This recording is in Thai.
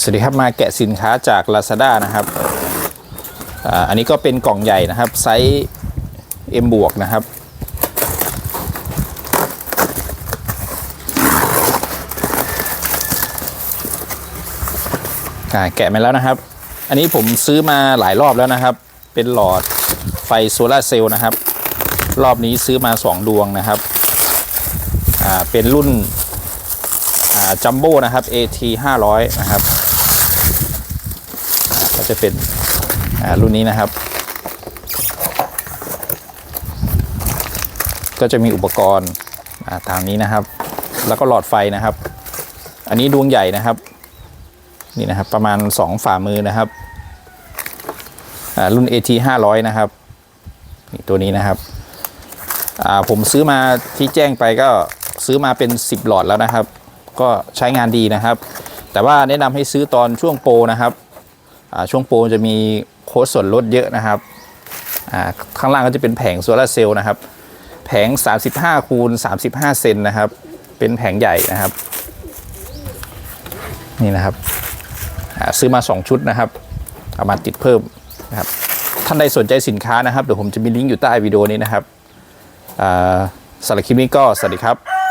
สวัสดีครับมาแกะสินค้าจาก Lazada นะครับอ,อันนี้ก็เป็นกล่องใหญ่นะครับ ไซส์ M บวกนะครับ แกะมาแล้วนะครับ อันนี้ผมซื้อมาหลายรอบแล้วนะครับ เป็นหลอดไฟโซลาเซลล์นะครับ รอบนี้ซื้อมา 2 ดวงนะครับอ่าเป็นรุ่นอ่าจัมโบ้นะครับ AT 500 นะครับ จะเป็นรุ่นนี้นะครับ ก็จะมีอุปกรณ์อ่าตามนี้นะครับ แล้วก็หลอดไฟนะครับ อันนี้ดวงใหญ่นะครับนี่นะครับประมาณ 2 ฝ่ามือนะครับอ่ารุ่น AT 500 นะครับนี่ตัวนี้นะครับผมซื้อมาที่แจ้งไปก็ซื้อมาเป็น 10 หลอดแล้วนะครับ ก็ใช้งานดีนะครับ แต่ว่าแนะนำให้ซื้อตอนช่วงโปรนะครับ ช่วงโปรจะมีโค้ดส่วนลดเยอะนะครับอ่าข้างล่างก็จะเป็นแผงโซลาร์เซลล์นะครับ แผง 35คูณ35 เซนนะครับ เป็นแผงใหญ่นะครับ นี่นะครับซื้อมา 2 ชุดนะครับ เอามาติดเพิ่มนะครับ ท่านใดสนใจสินค้านะครับ เดี๋ยวผมจะมีลิงก์อยู่ใต้วิดีโอนี้นะครับอ่าสำหรับคลิปนี้ก็สวัสดีครับ